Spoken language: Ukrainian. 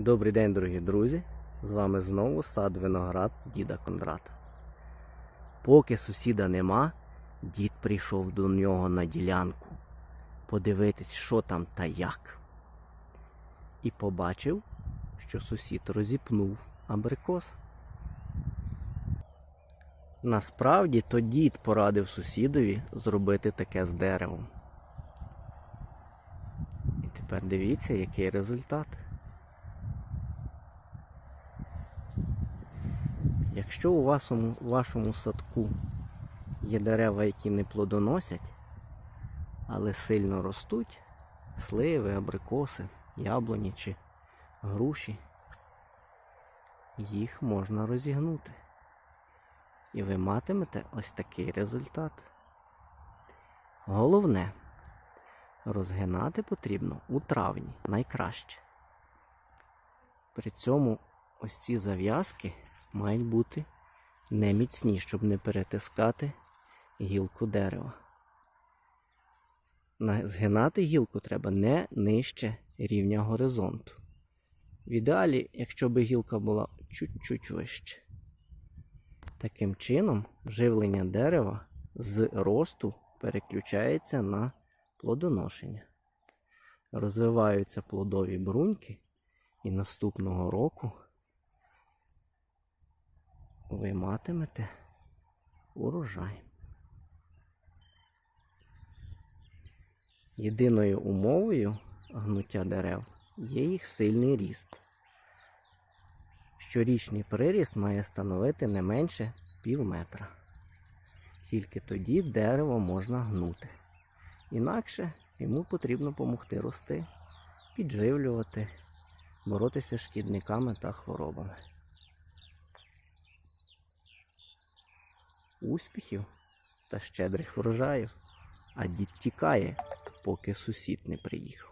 Добрий день, дорогі друзі! З вами знову сад виноград діда Кондрата. Поки сусіда нема, дід прийшов до нього на ділянку подивитись, що там та як. І побачив, що сусід розіпнув абрикос. Насправді то дід порадив сусідові зробити таке з деревом. І тепер дивіться, який результат. Якщо у вашому, вашому садку є дерева, які не плодоносять, але сильно ростуть, сливи, абрикоси, яблуні чи груші, їх можна розігнути. І ви матимете ось такий результат. Головне, розгинати потрібно у травні найкраще. При цьому ось ці зав'язки мають бути не міцні, щоб не перетискати гілку дерева. Згинати гілку треба не нижче рівня горизонту. В ідеалі, якщо би гілка була чуть-чуть вище. Таким чином, живлення дерева з росту переключається на плодоношення. Розвиваються плодові бруньки, і наступного року ви матимете урожай. Єдиною умовою гнуття дерев є їх сильний ріст. Щорічний приріст має становити не менше пів метра. Тільки тоді дерево можна гнути. Інакше йому потрібно допомогти рости, підживлювати, боротися з шкідниками та хворобами. Успіхів та щедрих врожаїв, а дід тікає, поки сусід не приїхав.